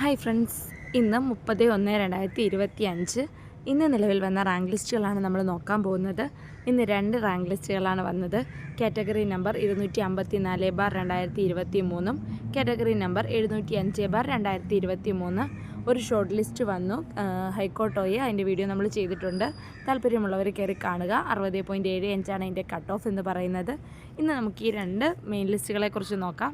Hi friends ഇന്ന് മുപ്പത് ഒന്ന് രണ്ടായിരത്തി ഇരുപത്തി അഞ്ച് ഇന്ന് നിലവിൽ വന്ന റാങ്ക് ലിസ്റ്റുകളാണ് നമ്മൾ നോക്കാൻ പോകുന്നത്. ഇന്ന് രണ്ട് റാങ്ക് ലിസ്റ്റുകളാണ് വന്നത്. കാറ്റഗറി നമ്പർ ഇരുന്നൂറ്റി അമ്പത്തി നാല് ബാർ രണ്ടായിരത്തി ഇരുപത്തി മൂന്നും കാറ്റഗറി നമ്പർ എഴുന്നൂറ്റി അഞ്ച് ബാർ രണ്ടായിരത്തി ഇരുപത്തി മൂന്ന് ഒരു ഷോർട്ട് ലിസ്റ്റ് വന്നു. ഹൈക്കോട്ടോയെ അതിന്റെ വീഡിയോ നമ്മൾ ചെയ്തിട്ടുണ്ട്. താല്പര്യമുള്ളവർ കയറി കാണുക. അറുപത് പോയിന്റ് ഏഴ് അഞ്ചാണ് അതിന്റെ കട്ട് ഓഫ് എന്ന് പറയുന്നത്. ഇന്ന് നമുക്ക് ഈ രണ്ട് മെയിൻ ലിസ്റ്റുകളെക്കുറിച്ച് നോക്കാം.